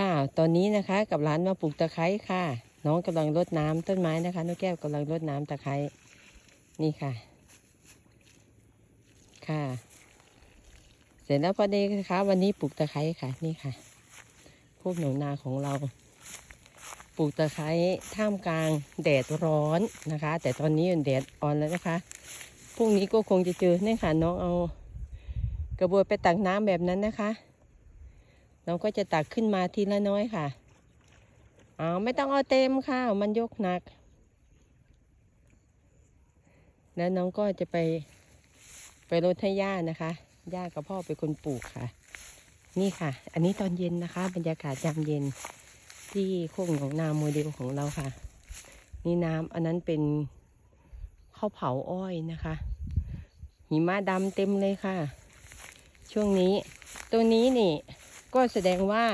ค่ะ ตอนนี้นะคะกับร้านมาปลูกตะไคร้ค่ะ น้องกำลังรดน้ำต้นไม้นะคะน้องแก้วกำลังรดน้ำตะไคร้นี่ค่ะ ค่ะ เสร็จแล้วพอดีนะคะ วันนี้ปลูกตะไคร้ค่ะ นี่ค่ะ พวกหนูนาของเรา ปลูกตะไคร้ท่ามกลางแดดร้อนนะคะ แต่ตอนนี้แดดอ่อนแล้วนะคะพรุ่งนี้ก็คงจะเจอเนี่ค่ะน้องเอา กระบวยไปตักน้ำแบบนั้นนะคะ เราก็จะตักขึ้นมาทีละน้อยค่ะเอาไม่ต้องเอาเต็มค่ะ มันยกหนัก แล้วน้องก็จะไปไปรดให้ย่านะคะย่ากับพ่อเป็นคนปลูกค่ะ นี่ค่ะ อันนี้ตอนเย็นนะคะ บรรยากาศยามเย็นที่โคกหนองนาโมเดลของเราค่ะ นี่น้ำอันนั้นเป็นข้าวเผาอ้อยนะคะ หิมะดำเต็มเลยค่ะ ช่วงนี้ ตัวนี้นี่ ก็แสดงว่า